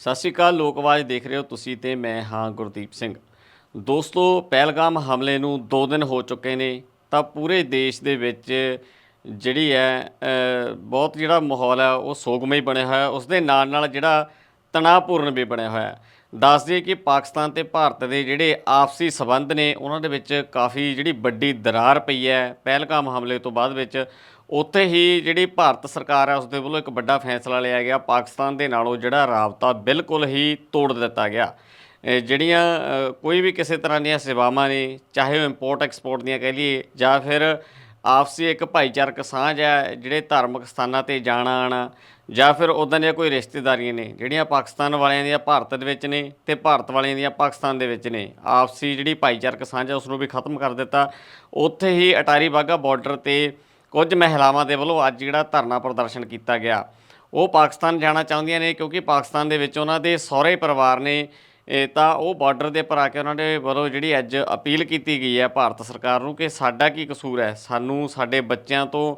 ਸਤਿ ਸ਼੍ਰੀ ਅਕਾਲ, ਲੋਕ ਆਵਾਜ਼ ਦੇਖ ਰਹੇ ਹੋ ਤੁਸੀਂ ਤੇ ਮੈਂ ਹਾਂ ਗੁਰਦੀਪ ਸਿੰਘ। ਦੋਸਤੋ, ਪਹਿਲਗਾਮ ਹਮਲੇ ਨੂੰ 2 ਦਿਨ ਹੋ ਚੁੱਕੇ ਨੇ, ਤਾਂ ਪੂਰੇ ਦੇਸ਼ ਦੇ ਵਿੱਚ ਜਿਹੜੀ ਹੈ ਬਹੁਤ ਜਿਹੜਾ ਮਾਹੌਲ ਹੈ, ਉਹ ਸੋਗਮਈ ਬਣਿਆ ਹੋਇਆ ਉਸ ਦੇ ਨਾਲ ਨਾਲ ਜਿਹੜਾ ਤਣਾਅਪੂਰਨ ਵੀ ਬਣਿਆ ਹੋਇਆ ਹੈ। ਦੱਸ ਦਈਏ ਕਿ ਪਾਕਿਸਤਾਨ ਤੇ ਭਾਰਤ ਦੇ ਜਿਹੜੇ ਆਪਸੀ ਸਬੰਧ ਨੇ, ਉਹਨਾਂ ਦੇ ਵਿੱਚ ਕਾਫੀ ਜਿਹੜੀ ਵੱਡੀ ਦਰਾਰ ਪਈ ਹੈ ਪਹਿਲਗਾਮ ਹਮਲੇ ਤੋਂ ਬਾਅਦ ਵਿੱਚ। ਉੱਥੇ ਹੀ ਜਿਹੜੀ ਭਾਰਤ ਸਰਕਾਰ ਹੈ ਉਸ ਦੇ ਵੱਲੋਂ ਇੱਕ ਵੱਡਾ ਫੈਸਲਾ ਲਿਆ ਗਿਆ। ਪਾਕਿਸਤਾਨ ਦੇ ਨਾਲੋਂ ਜਿਹੜਾ ਰਾਬਤਾ ਬਿਲਕੁਲ ਹੀ ਤੋੜ ਦਿੱਤਾ ਗਿਆ। ਜਿਹੜੀਆਂ ਕੋਈ ਵੀ ਕਿਸੇ ਤਰ੍ਹਾਂ ਦੀਆਂ ਸੇਵਾਵਾਂ ਨੇ, ਚਾਹੇ ਉਹ ਇੰਪੋਰਟ ਐਕਸਪੋਰਟ ਦੀਆਂ ਕਹਿ ਲਈਏ, ਜਾਂ ਫਿਰ ਆਪਸੀ ਇੱਕ ਭਾਈਚਾਰਕ ਸਾਂਝ ਹੈ, ਜਿਹੜੇ ਧਾਰਮਿਕ ਸਥਾਨਾਂ ਤੇ ਜਾਣਾ ਆਣਾ ਜਾਂ ਫਿਰ ਉਦਾਂ ਦੀਆਂ ਕੋਈ ਰਿਸ਼ਤੇਦਾਰੀਆਂ ਨੇ, ਜਿਹੜੀਆਂ ਪਾਕਿਸਤਾਨ ਵਾਲਿਆਂ ਦੀਆਂ ਭਾਰਤ ਦੇ ਵਿੱਚ ਨੇ ਤੇ ਭਾਰਤ ਵਾਲਿਆਂ ਦੀਆਂ ਪਾਕਿਸਤਾਨ ਦੇ ਵਿੱਚ ਨੇ। ਆਪਸੀ ਜਿਹੜੀ ਭਾਈਚਾਰਕ ਸਾਂਝ ਹੈ ਉਸ ਨੂੰ ਵੀ ਖਤਮ ਕਰ ਦਿੱਤਾ। ਉੱਥੇ ਹੀ ਅਟਾਰੀ ਵਾਹਗਾ ਬਾਰਡਰ ਤੇ ਕੁਝ ਮਹਿਲਾਵਾਂ ਦੇ ਵੱਲੋਂ ਅੱਜ ਜਿਹੜਾ ਧਰਨਾ ਪ੍ਰਦਰਸ਼ਨ ਕੀਤਾ ਗਿਆ, ਉਹ ਪਾਕਿਸਤਾਨ ਜਾਣਾ ਚਾਹੁੰਦੀਆਂ ਨੇ ਕਿਉਂਕਿ ਪਾਕਿਸਤਾਨ ਦੇ ਵਿੱਚ ਉਹਨਾਂ ਦੇ ਸਹੁਰੇ ਪਰਿਵਾਰ ਨੇ, ਇਹ ਤਾਂ ਉਹ ਬਾਰਡਰ ਦੇ ਉੱਪਰ ਆ ਕੇ ਉਹਨਾਂ ਦੇ ਵੱਲੋਂ ਜਿਹੜੀ ਅੱਜ ਅਪੀਲ ਕੀਤੀ ਗਈ ਹੈ ਭਾਰਤ ਸਰਕਾਰ ਨੂੰ ਕਿ ਸਾਡਾ ਕੀ ਕਸੂਰ ਹੈ? ਸਾਨੂੰ ਸਾਡੇ ਬੱਚਿਆਂ ਤੋਂ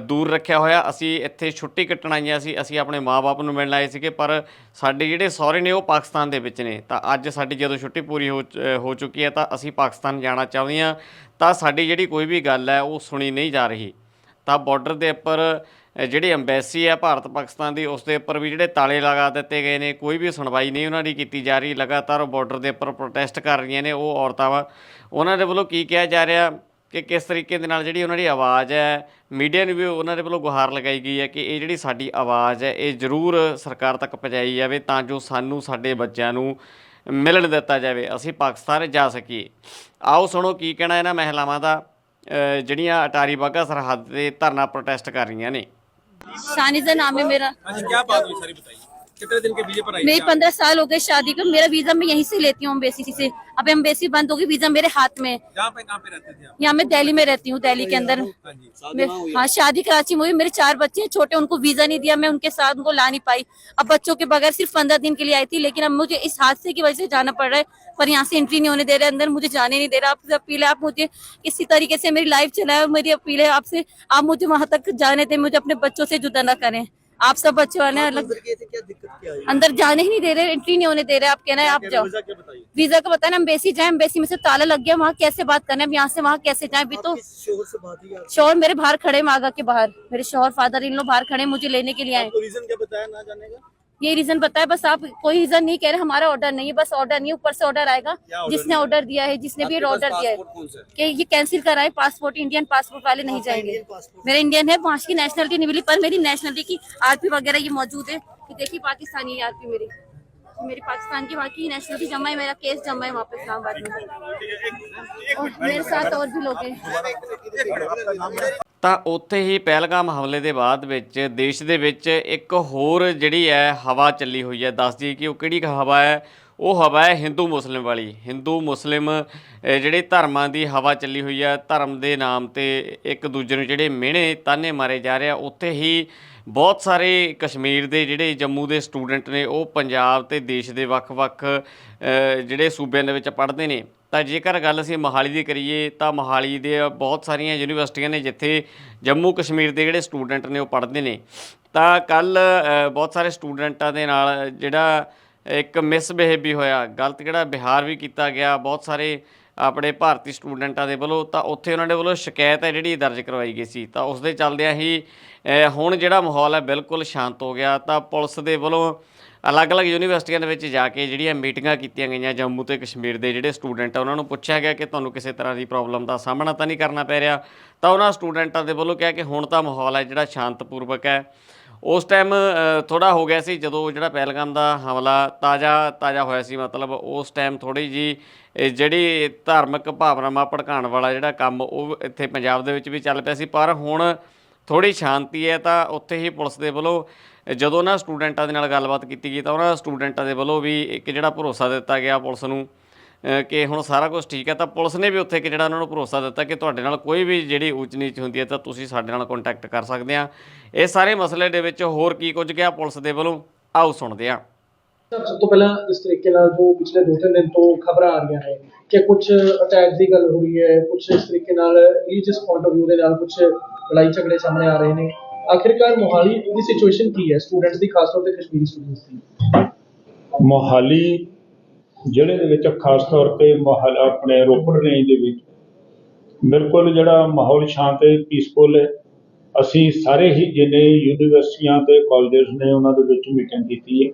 ਦੂਰ ਰੱਖਿਆ ਹੋਇਆ। ਅਸੀਂ ਇੱਥੇ ਛੁੱਟੀ ਕੱਟਣ ਆਈਆਂ ਸੀ, ਅਸੀਂ ਆਪਣੇ ਮਾਪੇ ਨੂੰ ਮਿਲਣ ਆਏ ਸੀਗੇ, ਪਰ ਸਾਡੇ ਜਿਹੜੇ ਸਹੁਰੇ ਨੇ ਉਹ ਪਾਕਿਸਤਾਨ ਦੇ ਵਿੱਚ ਨੇ। ਤਾਂ ਅੱਜ ਸਾਡੀ ਜਦੋਂ ਛੁੱਟੀ ਪੂਰੀ ਹੋ ਚ- ਹੋ ਚੁੱਕੀ ਹੈ ਤਾਂ ਅਸੀਂ ਪਾਕਿਸਤਾਨ ਜਾਣਾ ਚਾਹੁੰਦੇ ਹਾਂ। ਤਾਂ ਸਾਡੀ ਜਿਹੜੀ ਕੋਈ ਵੀ ਗੱਲ ਹੈ ਉਹ ਸੁਣੀ ਨਹੀਂ ਜਾ ਰਹੀ। ਤਾਂ ਬਾਰਡਰ ਦੇ ਉੱਪਰ ਜਿਹੜੀ ਐਮਬੈਸੀ ਹੈ ਭਾਰਤ ਪਾਕਿਸਤਾਨ ਦੀ, ਉਸ ਦੇ ਉੱਪਰ ਵੀ ਜਿਹੜੇ ਤਾਲੇ ਲਗਾ ਦਿੱਤੇ ਗਏ ਨੇ, ਕੋਈ ਵੀ ਸੁਣਵਾਈ ਨਹੀਂ ਉਹਨਾਂ ਦੀ ਕੀਤੀ ਜਾ ਰਹੀ। ਲਗਾਤਾਰ ਬਾਰਡਰ ਦੇ ਉੱਪਰ ਪ੍ਰੋਟੈਸਟ ਕਰ ਰਹੀਆਂ ਨੇ ਉਹ ਔਰਤਾਂ। ਵਾ ਉਹਨਾਂ ਦੇ ਵੱਲੋਂ ਕੀ ਕਿਹਾ ਜਾ ਰਿਹਾ ਕਿ ਕਿਸ ਤਰੀਕੇ ਦੇ ਨਾਲ ਜਿਹੜੀ ਉਹਨਾਂ ਦੀ ਆਵਾਜ਼ ਹੈ, ਮੀਡੀਆ ਨੂੰ ਵੀ ਉਹਨਾਂ ਦੇ ਵੱਲੋਂ ਗੁਹਾਰ ਲਗਾਈ ਗਈ ਹੈ ਕਿ ਇਹ ਜਿਹੜੀ ਸਾਡੀ ਆਵਾਜ਼ ਹੈ, ਇਹ ਜ਼ਰੂਰ ਸਰਕਾਰ ਤੱਕ ਪਹੁੰਚਾਈ ਜਾਵੇ ਤਾਂ ਜੋ ਸਾਨੂੰ, ਸਾਡੇ ਬੱਚਿਆਂ ਨੂੰ ਮਿਲਣ ਦਿੱਤਾ ਜਾਵੇ। ਅਸੀਂ ਪਾਕਿਸਤਾਨ ਜਾ ਸਕੀਏ। ਆਓ ਸੁਣੋ ਕੀ ਕਹਿਣਾ ਇਹਨਾਂ ਮਹਿਲਾਵਾਂ ਦਾ। ਜਿਹੜੀਆਂ ਅਟਾਰੀ ਬਾਗਾ ਸਰਹੱਦ ਤੇ ਧਰਨਾ ਪ੍ਰੋਟੈਸਟ ਕਰ ਰਹੀਆਂ ਨੇ। ਸਾਨੀ ਦਾ ਨਾਮ ਹੈ ਮੇਰਾ। ਅੱਜ ਕੀ ਬਾਤ ਹੋਈ ਸਾਰੀ ਬਤਾਈਏ। कितने दिन के वीजे पर आई मेरी पंद्रह साल हो गए शादी को मेरा वीज़ा मैं यहीं से लेती हूँ एम्बेसी से। अब एम्बेसी बंद होगी वीज़ा मेरे हाथ में। है। पे कहाँ पे रहते थे यहाँ मैं दिल्ली में रहती हूँ दिल्ली के अंदर। हाँ हाँ। शादी कराची में हुई। मेरे चार बच्चे हैं छोटे उनको वीज़ा नहीं दिया मैं उनके साथ उनको ला नहीं पाई। अब बच्चों के बगैर सिर्फ़ पंद्रह दिन के लिए आई थी लेकिन अब मुझे इस हादसे की वजह से जाना पड़ रहा है पर यहाँ से एंट्री नहीं होने दे रहे अंदर मुझे जाने नहीं दे रहा। आपसे अपील है आप मुझे किसी तरीके से मेरी लाइफ चलाए मेरी अपील है आपसे आप मुझे वहाँ तक जाने दें मुझे अपने बच्चों से जुदा ना करें। आप सब बच्चे वाले हैं, अलग अंदर जाने ही नहीं दे रहे एंट्री नहीं होने दे रहे आप कहना है आप जाओ। वीज़ा को बताना एम्बेसी जाए एम्बेसी में से ताला लग गया वहाँ कैसे बात करना है अब यहाँ से वहाँ कैसे जाए? अभी तो शोर मेरे बाहर खड़े मागा के बाहर। मेरे शोहर फादर इन लोग बाहर खड़े मुझे लेने के लिए आए तो रीजन ये रीजन बताया बस आप कोई रीजन नहीं कह रहे हमारा ऑर्डर नहीं है बस ऑर्डर नहीं है, ऊपर से ऑर्डर आएगा जिसने ऑर्डर दिया है जिसने भी ऑर्डर दिया है है? कि ये कैंसिल कराए पासपोर्ट इंडियन पासपोर्ट वाले नहीं जाएँगे। मेरा इंडियन है वहाँ की नेशनलिटी नहीं मिली पर मेरी नेशनलिटी की आरपी वगैरह ये मौजूद है कि देखिए पाकिस्तानी आरपी मेरी। मेरी पाकिस्तान की वहाँ की नेशनलिटी जमा है मेरा केस जमा है वहाँ पे इस्लामाबाद में। और मेरे साथ और भी लोग हैं। ਤਾਂ ਉੱਥੇ ਹੀ ਪਹਿਲਗਾਮ ਹਮਲੇ ਦੇ ਬਾਅਦ ਵਿੱਚ ਦੇਸ਼ ਦੇ ਵਿੱਚ ਇੱਕ ਹੋਰ ਜਿਹੜੀ ਹੈ ਹਵਾ ਚੱਲੀ ਹੋਈ ਹੈ। ਦੱਸਦੀ ਕਿ ਉਹ ਕਿਹੜੀ ਹਵਾ ਹੈ? ਉਹ ਹਵਾ ਹੈ ਹਿੰਦੂ ਮੁਸਲਿਮ ਵਾਲੀ। ਹਿੰਦੂ ਮੁਸਲਿਮ ਜਿਹੜੇ ਧਰਮਾਂ ਦੀ ਹਵਾ ਚੱਲੀ ਹੋਈ ਹੈ, ਧਰਮ ਦੇ ਨਾਮ ਤੇ ਇੱਕ ਦੂਜੇ ਨੂੰ ਜਿਹੜੇ ਮਿਹਣੇ ਤਾਨੇ ਮਾਰੇ ਜਾ ਰਹੇ ਆ। ਉੱਥੇ ਹੀ ਬਹੁਤ ਸਾਰੇ ਕਸ਼ਮੀਰ ਦੇ ਜਿਹੜੇ ਜੰਮੂ ਦੇ ਸਟੂਡੈਂਟ ਨੇ, ਉਹ ਪੰਜਾਬ ਤੇ ਦੇਸ਼ ਦੇ ਵੱਖ-ਵੱਖ ਜਿਹੜੇ ਸੂਬਿਆਂ ਦੇ ਵਿੱਚ ਪੜ੍ਹਦੇ ਨੇ। ਤਾਂ ਜੇਕਰ ਗੱਲ ਅਸੀਂ ਮੋਹਾਲੀ ਦੀ ਕਰੀਏ, ਤਾਂ ਮੋਹਾਲੀ ਦੇ ਬਹੁਤ ਸਾਰੀਆਂ ਯੂਨੀਵਰਸਿਟੀਆਂ ਨੇ ਜਿੱਥੇ ਜੰਮੂ ਕਸ਼ਮੀਰ ਦੇ ਜਿਹੜੇ ਸਟੂਡੈਂਟ ਨੇ ਉਹ ਪੜ੍ਹਦੇ ਨੇ। ਤਾਂ ਕੱਲ ਬਹੁਤ ਸਾਰੇ ਸਟੂਡੈਂਟਾਂ ਦੇ ਨਾਲ ਜਿਹੜਾ ਇੱਕ ਮਿਸਬਿਹੇਵ ਵੀ ਹੋਇਆ। ਗਲਤ ਜਿਹੜਾ ਬਿਹਾਰ ਵੀ ਕੀਤਾ ਗਿਆ। ਬਹੁਤ ਸਾਰੇ ਆਪਣੇ ਭਾਰਤੀ ਸਟੂਡੈਂਟਾਂ ਦੇ ਵੱਲੋਂ, ਤਾਂ ਉੱਥੇ ਉਹਨਾਂ ਦੇ ਵੱਲੋਂ ਸ਼ਿਕਾਇਤ ਹੈ ਜਿਹੜੀ ਦਰਜ ਕਰਵਾਈ ਗਈ ਸੀ। ਤਾਂ ਉਸ ਦੇ ਚੱਲਦਿਆਂ ਹੀ ਹੁਣ ਜਿਹੜਾ ਮਾਹੌਲ ਹੈ ਬਿਲਕੁਲ ਸ਼ਾਂਤ ਹੋ ਗਿਆ। ਤਾਂ ਪੁਲਿਸ ਦੇ ਵੱਲੋਂ ਅਲੱਗ-ਅਲੱਗ ਯੂਨੀਵਰਸਿਟੀਆਂ ਦੇ ਵਿੱਚ ਜਾ ਕੇ ਜਿਹੜੀਆਂ ਮੀਟਿੰਗਾਂ ਕੀਤੀਆਂ ਗਈਆਂ ਜੰਮੂ ਤੇ ਕਸ਼ਮੀਰ ਦੇ ਜਿਹੜੇ ਸਟੂਡੈਂਟ ਆ, ਉਹਨਾਂ ਨੂੰ ਪੁੱਛਿਆ ਗਿਆ ਕਿ ਤੁਹਾਨੂੰ ਕਿਸੇ ਤਰ੍ਹਾਂ ਦੀ ਪ੍ਰੋਬਲਮ ਦਾ ਸਾਹਮਣਾ ਤਾਂ ਨਹੀਂ ਕਰਨਾ ਪੈ ਰਿਹਾ। ਤਾਂ ਉਹਨਾਂ ਸਟੂਡੈਂਟਾਂ ਦੇ ਵੱਲੋਂ ਕਿਹਾ ਕਿ ਹੁਣ ਤਾਂ ਮਾਹੌਲ ਹੈ ਜਿਹੜਾ ਸ਼ਾਂਤਪੂਰਵਕ ਹੈ। ਉਸ ਟਾਈਮ ਥੋੜਾ ਹੋ ਗਿਆ ਸੀ ਜਦੋਂ ਜਿਹੜਾ ਪਹਿਲਗਾਮ ਦਾ ਹਮਲਾ ਤਾਜ਼ਾ ਤਾਜ਼ਾ ਹੋਇਆ ਸੀ ਮਤਲਬ ਉਸ ਟਾਈਮ ਥੋੜੀ ਜੀ ਜਿਹੜੀ ਧਾਰਮਿਕ ਭਾਵਨਾਵਾਂ ਭੜਕਾਉਣ ਵਾਲਾ ਜਿਹੜਾ ਕੰਮ ਉਹ ਇੱਥੇ ਪੰਜਾਬ ਦੇ ਵਿੱਚ ਵੀ ਚੱਲ ਪਿਆ ਸੀ। ਪਰ ਹੁਣ ਥੋੜੀ ਸ਼ਾਂਤੀ ਹੈ ਤਾਂ ਉੱਥੇ ਹੀ ਪੁਲਿਸ ਦੇ ਵੱਲੋਂ ਜਦੋਂ ਨਾ ਸਟੂਡੈਂਟਾਂ ਦੇ ਨਾਲ ਗੱਲਬਾਤ ਕੀਤੀ ਗਈ ਤਾਂ ਉਹਨਾਂ ਸਟੂਡੈਂਟਾਂ ਦੇ ਵੱਲੋਂ ਵੀ ਇੱਕ ਜਿਹੜਾ ਭਰੋਸਾ ਦਿੱਤਾ ਗਿਆ ਪੁਲਿਸ ਨੂੰ ਕਿ ਹੁਣ ਸਾਰਾ ਕੁਝ ਠੀਕ ਹੈ ਤਾਂ ਪੁਲਿਸ ਨੇ ਵੀ ਉੱਥੇ ਕਿ ਜਿਹੜਾ ਉਹਨਾਂ ਨੂੰ ਭਰੋਸਾ ਦਿੱਤਾ ਕਿ ਤੁਹਾਡੇ ਨਾਲ ਕੋਈ ਵੀ ਜਿਹੜੀ ਊਚ ਨੀਚ ਹੁੰਦੀ ਹੈ ਤਾਂ ਤੁਸੀਂ ਸਾਡੇ ਨਾਲ ਕੰਟੈਕਟ ਕਰ ਸਕਦੇ ਆ ਇਹ ਸਾਰੇ ਮਸਲੇ ਦੇ ਵਿੱਚ ਹੋਰ ਕੀ ਕੁਝ ਕਿਹਾ ਪੁਲਿਸ ਦੇ ਵੱਲੋਂ? ਆਓ ਸੁਣਦੇ ਆ ਸਭ ਤੋਂ ਪਹਿਲਾਂ ਇਸ ਤਰੀਕੇ ਨਾਲ ਜੋ ਪਿਛਲੇ ਦੋ ਤਿੰਨ ਦਿਨ ਤੋਂ ਖਬਰਾਂ ਆ ਰਹੀਆਂ ਹੈ ਕਿ ਕੁਝ ਅਟੈਕ ਦੀ ਗੱਲ ਹੋ ਰਹੀ ਹੈ ਕੁਝ ਇਸ ਤਰੀਕੇ ਨਾਲ ਰਿਲੀਜੀਅਸ ਪੁਆਇੰਟ ਆਫ View ਦੇ ਨਾਲ ਕੁਝ ਲੜਾਈ ਝਗੜੇ ਸਾਹਮਣੇ ਆ ਰਹੇ ਨੇ। ਆਖਿਰਕਾਰ ਮੋਹਾਲੀ ਦੀ ਸਿਚੁਏਸ਼ਨ ਕੀ ਹੈ ਸਟੂਡੈਂਟਸ ਦੀ ਖਾਸ ਤੌਰ ਤੇ ਕਸ਼ਮੀਰੀ ਸਟੂਡੈਂਟਸ ਦੀ ਮੋਹਾਲੀ ਜ਼ਿਲ੍ਹੇ ਦੇ ਵਿੱਚ ਖਾਸ ਤੌਰ ਤੇ ਮੋਹਾਲੀ ਆਪਣੇ ਰੋਪੜ ਰੇਂਜ ਦੇ ਵਿੱਚ ਬਿਲਕੁਲ ਜਿਹੜਾ ਮਾਹੌਲ ਸ਼ਾਂਤ ਹੈ ਪੀਸਫੁਲ ਹੈ ਅਸੀਂ ਸਾਰੇ ਹੀ ਜਿੰਨੇ ਯੂਨੀਵਰਸਿਟੀਆਂ ਤੇ ਕਾਲਜਸ ਨੇ ਉਹਨਾਂ ਦੇ ਵਿੱਚ ਮੀਟਿੰਗ ਕੀਤੀ ਹੈ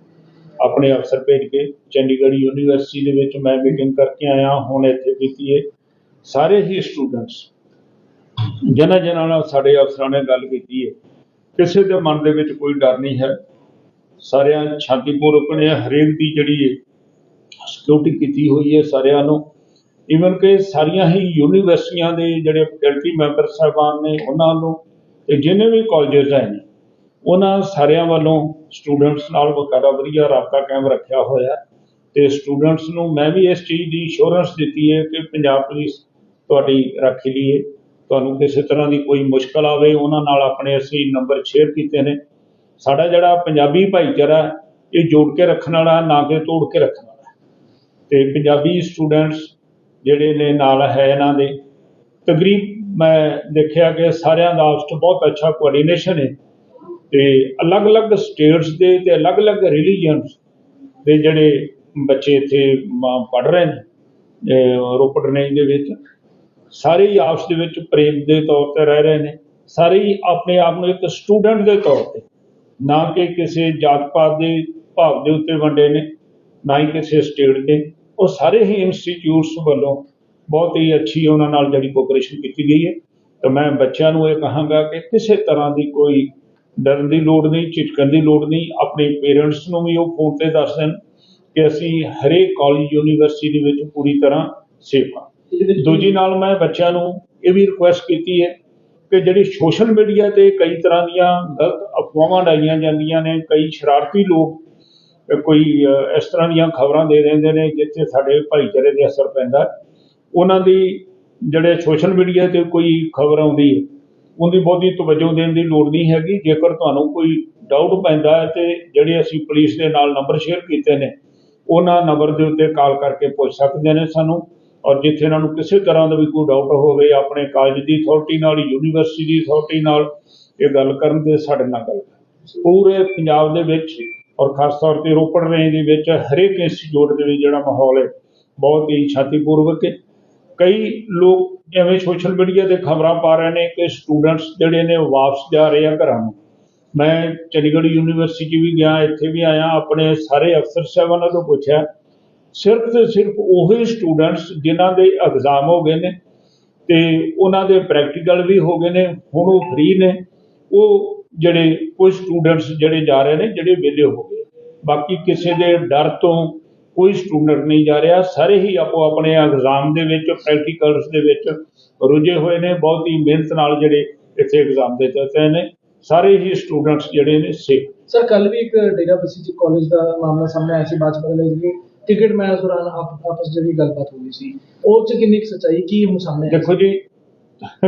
ਆਪਣੇ ਅਫਸਰ ਭੇਜ ਕੇ ਚੰਡੀਗੜ੍ਹ ਯੂਨੀਵਰਸਿਟੀ ਦੇ ਵਿੱਚ ਮੈਂ ਮੀਟਿੰਗ ਕਰਕੇ ਆਇਆ ਹੁਣ ਇੱਥੇ ਕੀਤੀ ਹੈ ਸਾਰੇ ਹੀ ਸਟੂਡੈਂਟਸ ਜਿਨ੍ਹਾਂ ਜਿਨ੍ਹਾਂ ਨਾਲ ਸਾਡੇ ਅਫਸਰਾਂ ਨੇ ਗੱਲ ਕੀਤੀ ਹੈ ਕਿਸੇ ਦੇ ਮਨ ਦੇ ਵਿੱਚ ਕੋਈ ਡਰ ਨਹੀਂ ਹੈ। ਸਾਰਿਆਂ ਸ਼ਾਂਤੀਪੂਰਵਕ ਨੇ ਹਰੇਕ ਦੀ ਜਿਹੜੀ ਹੈ ਸਿਕਿਉਰਿਟੀ ਕੀਤੀ ਹੋਈ ਹੈ ਸਾਰਿਆਂ ਨੂੰ। ਇਵਨ ਕਿ ਸਾਰੀਆਂ ਹੀ ਯੂਨੀਵਰਸਿਟੀਆਂ ਦੇ ਜਿਹੜੇ ਫੈਕਲਟੀ ਮੈਂਬਰ ਸਾਹਿਬਾਨ ਨੇ ਉਹਨਾਂ ਨੂੰ ਤੇ ਜਿੰਨੇ ਵੀ ਕਾਲਜਸ ਹੈ ਨੇ ਉਹਨਾਂ ਸਾਰਿਆਂ ਵੱਲੋਂ ਸਟੂਡੈਂਟਸ ਨਾਲ ਬਕਾਇਦਾ ਵਧੀਆ ਰਾਬਤਾ ਕਾਇਮ ਰੱਖਿਆ ਹੋਇਆ। ਹੈ ਤੇ ਸਟੂਡੈਂਟਸ ਨੂੰ ਮੈਂ ਵੀ ਇਸ ਚੀਜ਼ ਦੀ ਇੰਸ਼ੋਰੈਂਸ ਦਿੱਤੀ ਹੈ ਕਿ ਪੰਜਾਬ ਪੁਲਿਸ ਤੁਹਾਡੀ ਰਾਖੀ ਲਈਏ ਤੁਹਾਨੂੰ ਕਿਸੇ ਤਰ੍ਹਾਂ ਦੀ ਕੋਈ ਮੁਸ਼ਕਲ ਆਵੇ, ਉਹਨਾਂ ਨਾਲ ਆਪਣੇ ਅਸੀਂ ਨੰਬਰ ਸ਼ੇਅਰ ਕੀਤੇ ਨੇ। ਸਾਡਾ ਜਿਹੜਾ ਪੰਜਾਬੀ ਭਾਈਚਾਰਾ ਇਹ ਜੋੜ ਕੇ ਰੱਖਣ ਵਾਲਾ ਨਾ ਕਿ ਤੋੜ ਕੇ ਰੱਖਣ ਵਾਲਾ ਤੇ ਪੰਜਾਬੀ ਸਟੂਡੈਂਟਸ ਜਿਹੜੇ ਨੇ ਨਾਲ ਹੈ ਇਹਨਾਂ ਦੇ। ਤਕਰੀਬ ਮੈਂ ਦੇਖਿਆ ਕਿ ਸਾਰਿਆਂ ਦਾ ਆਪਸ 'ਚ ਬਹੁਤ ਅੱਛਾ ਕੋਆਰਡੀਨੇਸ਼ਨ ਹੈ। ਤੇ ਅਲੱਗ-ਅਲੱਗ ਸਟੇਟਸ ਦੇ ਤੇ ਅਲੱਗ-ਅਲੱਗ ਰਿਲੀਜੀਅਨਸ ਦੇ ਜਿਹੜੇ ਬੱਚੇ ਇੱਥੇ ਪੜ ਰਹੇ ਨੇ, ਅਹ, ਰੋਪੜ ਰੇਂਜ ਦੇ ਵਿੱਚ। ਸਾਰੇ ਹੀ ਆਪਸ ਦੇ ਵਿੱਚ ਪ੍ਰੇਮ ਦੇ ਤੌਰ ਤੇ ਰਹਿ ਰਹੇ ਨੇ, ਸਾਰੇ ਹੀ ਆਪਣੇ ਆਪ ਨੂੰ ਇੱਕ ਸਟੂਡੈਂਟ ਦੇ ਤੌਰ ਤੇ, ਨਾ ਕਿ ਕਿਸੇ ਜਾਤ ਪਾਤ ਦੇ ਭਾਵ ਦੇ ਉੱਤੇ ਵੰਡੇ ਨੇ, ਨਾ ਹੀ ਕਿਸੇ ਸਟੇਟ ਦੇ। ਉਹ ਸਾਰੇ ਹੀ ਇੰਸਟੀਚਿਊਟਸ ਵੱਲੋਂ ਬਹੁਤ ਹੀ ਅੱਛੀ ਉਹਨਾਂ ਨਾਲ ਜਿਹੜੀ ਕੋਆਪਰੇਸ਼ਨ ਕੀਤੀ ਗਈ ਹੈ। ਤਾਂ ਮੈਂ ਬੱਚਿਆਂ ਨੂੰ ਇਹ ਕਹਾਂਗਾ ਕਿ ਕਿਸੇ ਤਰ੍ਹਾਂ ਦੀ ਕੋਈ ਡਰਨ ਦੀ ਲੋੜ ਨਹੀਂ, ਝਿਜਕਣ ਦੀ ਲੋੜ ਨਹੀਂ, ਆਪਣੇ ਪੇਰੈਂਟਸ ਨੂੰ ਵੀ ਉਹ ਫੋਨ ਤੇ ਦੱਸ ਦੇਣ ਕਿ ਅਸੀਂ ਹਰੇਕ ਕਾਲਜ ਯੂਨੀਵਰਸਿਟੀ ਦੇ ਵਿੱਚ ਪੂਰੀ ਤਰ੍ਹਾਂ ਸੇਫ ਹਾਂ। ਦੂਜੀ ਨਾਲ ਮੈਂ ਬੱਚਿਆਂ ਨੂੰ ਇਹ ਵੀ ਰਿਕੁਐਸਟ ਕੀਤੀ ਹੈ ਕਿ ਜਿਹੜੀ ਸੋਸ਼ਲ ਮੀਡੀਆ ਤੇ ਕਈ ਤਰ੍ਹਾਂ ਦੀਆਂ ਗਲਤ ਅਫਵਾਹਾਂ ਡਾਈਆਂ ਜਾਂਦੀਆਂ ਨੇ ਕਈ ਸ਼ਰਾਰਤੀ ਲੋਕ ਕੋਈ ਇਸ ਤਰ੍ਹਾਂ ਦੀਆਂ ਖਬਰਾਂ ਦੇ ਦਿੰਦੇ ਨੇ ਜਿੱਥੇ ਸਾਡੇ ਭਾਈਚਾਰੇ ਦੇ ਅਸਰ ਪੈਂਦਾ। ਉਹਨਾਂ ਦੀ ਜਿਹੜੇ ਸੋਸ਼ਲ ਮੀਡੀਆ ਤੇ ਕੋਈ ਖਬਰ ਆਉਂਦੀ ਹੈ ਉਹਦੀ ਬਹੁਤੀ ਤਵੱਜੋ ਦੇਣ ਦੀ ਲੋੜ ਨਹੀਂ ਹੈਗੀ ਜੇਕਰ ਤੁਹਾਨੂੰ ਕੋਈ ਡਾਊਟ ਪੈਂਦਾ ਹੈ ਤੇ ਜਿਹੜੇ ਅਸੀਂ ਪੁਲਿਸ ਦੇ ਨਾਲ ਨੰਬਰ ਸ਼ੇਅਰ ਕੀਤੇ ਨੇ ਉਹਨਾਂ ਨੰਬਰ ਦੇ ਉੱਤੇ ਕਾਲ ਕਰਕੇ ਪੁੱਛ ਸਕਦੇ ਨੇ ਸਾਨੂੰ ਔਰ ਜਿੱਥੇ ਇਹਨਾਂ ਨੂੰ ਕਿਸੇ ਤਰ੍ਹਾਂ ਦਾ ਵੀ ਕੋਈ ਡਾਊਟ ਹੋਵੇ, ਆਪਣੇ ਕਾਲਜ ਦੀ ਅਥਾਰਟੀ ਨਾਲ ਯੂਨੀਵਰਸਿਟੀ ਦੀ ਅਥਾਰਟੀ ਨਾਲ ਇਹ ਗੱਲ ਕਰਨ ਤੇ ਸਾਡੇ ਨਾਲ ਗੱਲ ਕਰਨ। ਪੂਰੇ ਪੰਜਾਬ ਦੇ ਵਿੱਚ ਔਰ ਖਾਸ ਤੌਰ ਤੇ ਰੋਪੜ ਰੇਂਜ ਦੇ ਵਿੱਚ ਹਰੇਕ ਇੰਸਟੀਚਿਊਟ ਦੇ ਵਿੱਚ ਜਿਹੜਾ ਮਾਹੌਲ ਹੈ, ਬਹੁਤ ਹੀ ਸ਼ਾਂਤੀਪੂਰਵਕ ਹੈ। ਕਈ ਲੋਕ ਐਵੇਂ ਸੋਸ਼ਲ ਮੀਡੀਆ ਤੇ ਖਬਰਾਂ ਪਾ ਰਹੇ ਨੇ ਕਿ ਸਟੂਡੈਂਟਸ ਜਿਹੜੇ ਨੇ ਉਹ ਵਾਪਸ ਜਾ ਰਹੇ ਆ ਘਰਾਂ ਨੂੰ। ਮੈਂ ਚੰਡੀਗੜ੍ਹ ਯੂਨੀਵਰਸਿਟੀ ਵੀ ਗਿਆ, ਇੱਥੇ ਵੀ ਆਇਆ, ਆਪਣੇ ਸਾਰੇ ਅਫਸਰ ਸਾਹਿਬਾਨਾਂ ਤੋਂ ਪੁੱਛਿਆ ਸਿਰਫ ਤੇ ਸਿਰਫ ਉਹੀ ਸਟੂਡੈਂਟਸ ਜਿਨ੍ਹਾਂ ਦੇ ਐਗਜ਼ਾਮ ਹੋ ਗਏ ਨੇ ਤੇ ਉਹਨਾਂ ਦੇ ਪ੍ਰੈਕਟੀਕਲ ਵੀ ਹੋ ਗਏ ਨੇ, ਹੁਣ ਉਹ ਫ੍ਰੀ ਨੇ, ਉਹ ਜਿਹੜੇ ਕੁਝ ਸਟੂਡੈਂਟਸ ਜਿਹੜੇ ਜਾ ਰਹੇ ਨੇ, ਜਿਹੜੇ ਵਿਹਲੇ ਹੋ ਗਏ। ਬਾਕੀ ਕਿਸੇ ਦੇ ਡਰ ਤੋਂ ਕੋਈ ਸਟੂਡੈਂਟ ਨਹੀਂ ਜਾ ਰਿਹਾ, ਸਾਰੇ ਹੀ ਆਪੋ ਆਪਣੇ ਐਗਜ਼ਾਮ ਦੇ ਵਿੱਚ ਪ੍ਰੈਕਟੀਕਲਸ ਦੇ ਵਿੱਚ ਰੁੱਝੇ ਹੋਏ ਨੇ, ਬਹੁਤ ਹੀ ਮਿਹਨਤ ਨਾਲ ਜਿਹੜੇ ਇੱਥੇ ਐਗਜ਼ਾਮ ਦੇ ਦਿੱਤੇ ਨੇ, ਸਾਰੇ ਹੀ ਸਟੂਡੈਂਟਸ ਜਿਹੜੇ ਨੇ ਸੇਫ ਸਰ ਕੱਲ ਵੀ ਇੱਕ ਡੇਰਾ ਬਸੀ ਕਾਲਜ ਦਾ ਮਾਮਲਾ ਸਾਹਮਣੇ ਆਇਆ ਸੀ, ਬਾਅਦ ਚ ਪਤਾ ਲੱਗਿਆ ਕਿ ਟਿਕਟ ਮੈਚ ਦੌਰਾਨ ਆਪ- ਆਪਸ ਜਿਹੜੀ ਗੱਲਬਾਤ ਹੋਈ ਸੀ ਉਹ ਚ ਕਿੰਨੀ ਸੱਚਾਈ ਕੀ ਹੁਣ ਸਾਹਮਣੇ? ਦੇਖੋ ਜੀ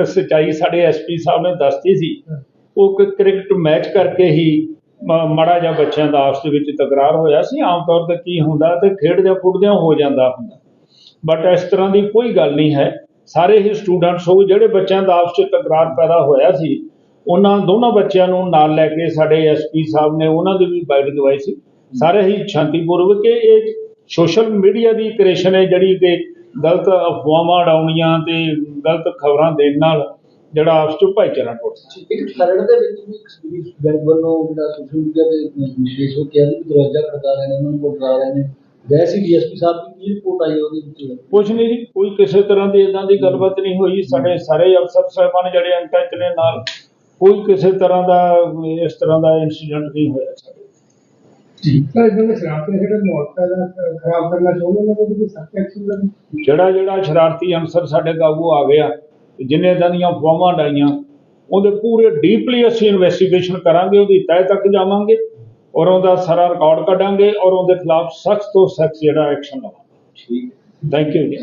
ਸਚਾਈ ਸਾਡੇ ਐਸਪੀ ਸਾਹਿਬ ਨੇ ਦੱਸਤੀ ਸੀ। ਉਹ ਕ੍ਰਿਕਟ ਮੈਚ ਕਰਕੇ ਹੀ ਮਾੜਾ ਜਿਹਾ ਬੱਚਿਆਂ ਦਾ ਆਪਸ ਦੇ ਵਿੱਚ ਤਕਰਾਰ ਹੋਇਆ ਸੀ। ਆਮ ਤੌਰ ਤੇ ਕੀ ਹੁੰਦਾ ਤੇ ਖੇਡਦਿਆਂ ਕੁੱਟਦਿਆਂ ਹੋ ਜਾਂਦਾ ਹੁੰਦਾ। ਬਟ ਇਸ ਤਰ੍ਹਾਂ ਦੀ ਕੋਈ ਗੱਲ ਨਹੀਂ ਹੈ। ਸਾਰੇ ਹੀ ਸਟੂਡੈਂਟਸ ਉਹ ਜਿਹੜੇ ਬੱਚਿਆਂ ਦਾ ਆਪਸ 'ਚ ਤਕਰਾਰ ਪੈਦਾ ਹੋਇਆ ਸੀ ਉਹਨਾਂ ਦੋਨਾਂ ਬੱਚਿਆਂ ਨੂੰ ਨਾਲ ਲੈ ਕੇ ਸਾਡੇ ਐਸਪੀ ਸਾਹਿਬ ਨੇ ਉਹਨਾਂ ਦੀ ਵੀ ਬਾਈਟ ਦਵਾਈ ਸੀ। ਸਾਰੇ ਹੀ ਸ਼ਾਂਤੀਪੂਰਵਕ ਇਹ ਸੋਸ਼ਲ ਮੀਡੀਆ ਦੀ ਕ੍ਰੀਏਸ਼ਨ ਹੈ ਜਿਹੜੀ ਕਿ ਗਲਤ ਅਫਵਾਹਾਂ ਉਡਾਉਣੀਆਂ ਤੇ ਗਲਤ ਖਬਰਾਂ ਦੇਣ ਨਾਲ ਜਿਹੜਾ ਆਪਸ 'ਚ ਭਾਈਚਾਰਾ ਟੁੱਟਦਾ ਇੱਕ ਖਰੜ ਦੇ ਵਿੱਚ ਵੀ ਸਟੂਡੈਂਟ ਸਟੂਡੈਂਟ ਵੱਲੋਂ ਜਿਹੜਾ ਸੋਸ਼ਲ ਮੀਡੀਆ ਤੇ ਵਿਸ਼ੇਸ਼ ਹੋ ਕੇ ਵੀ ਦਰਵਾਜ਼ਾ ਖੜਕਾ ਰਹੇ ਨੇ ਉਹਨਾਂ ਨੂੰ ਡਰਾ ਰਹੇ ਨੇ। ਵੈਸੇ ਡੀਐਸਪੀ ਸਾਹਿਬ ਦੀ ਕੀ ਰਿਪੋਰਟ ਆਈ ਉਹਦੇ ਵਿੱਚ? ਕੁਝ ਨਹੀਂ ਜੀ ਕੋਈ ਕਿਸੇ ਤਰ੍ਹਾਂ ਦੀ ਇਦਾਂ ਦੀ ਗੱਲਬਾਤ ਨਹੀਂ ਹੋਈ। ਸਾਡੇ ਸਾਰੇ ਅਫਸਰ ਸਾਹਿਬਾਨ ਜਿਹੜੇ ਅੰਟੱਚ ਨੇ ਨਾਲ ਕੋਈ ਕਿਸੇ ਤਰ੍ਹਾਂ ਦਾ ਇਸ ਤਰ੍ਹਾਂ ਦਾ ਇਨਸੀਡੈਂਟ ਨਹੀਂ ਹੋਇਆ। ਸਾਡੇ ਸਰ ਦੇ ਸ਼ਰਾਰਤੀ ਜਿਹੜੇ ਮਾਹੌਲ ਪੈਦਾ ਖਰਾਬ ਕਰਨਾ ਚਾਹੁੰਦੇ ਨੇ ਉਹਦੇ ਕੋਈ ਸਖਤ ਐਕਸ਼ਨ ਲੈਣ? ਜਿਹੜਾ ਜਿਹੜਾ ਸ਼ਰਾਰਤੀ ਅਨਸਰ ਸਾਡੇ ਕਾਬੂ ਆ ਗਿਆ ਜਿੰਨੇ ਇਦਾਂ ਦੀਆਂ ਅਫਵਾਹਾਂ ਡਾਈਆਂ ਉਹਦੇ ਪੂਰੇ ਡੀਪਲੀ ਅਸੀਂ ਇਨਵੈਸਟੀਗੇਸ਼ਨ ਕਰਾਂਗੇ ਉਹਦੀ ਤਹਿ ਤੱਕ ਜਾਵਾਂਗੇ ਔਰ ਉਹਦਾ ਸਾਰਾ ਰਿਕਾਰਡ ਕੱਢਾਂਗੇ ਔਰ ਉਹਦੇ ਖਿਲਾਫ ਸਖਤ ਤੋਂ ਸਖਤ ਜਿਹੜਾ ਐਕਸ਼ਨ ਲਵਾਂਗੇ। ਠੀਕ ਥੈਂਕ ਯੂ ਜੀ।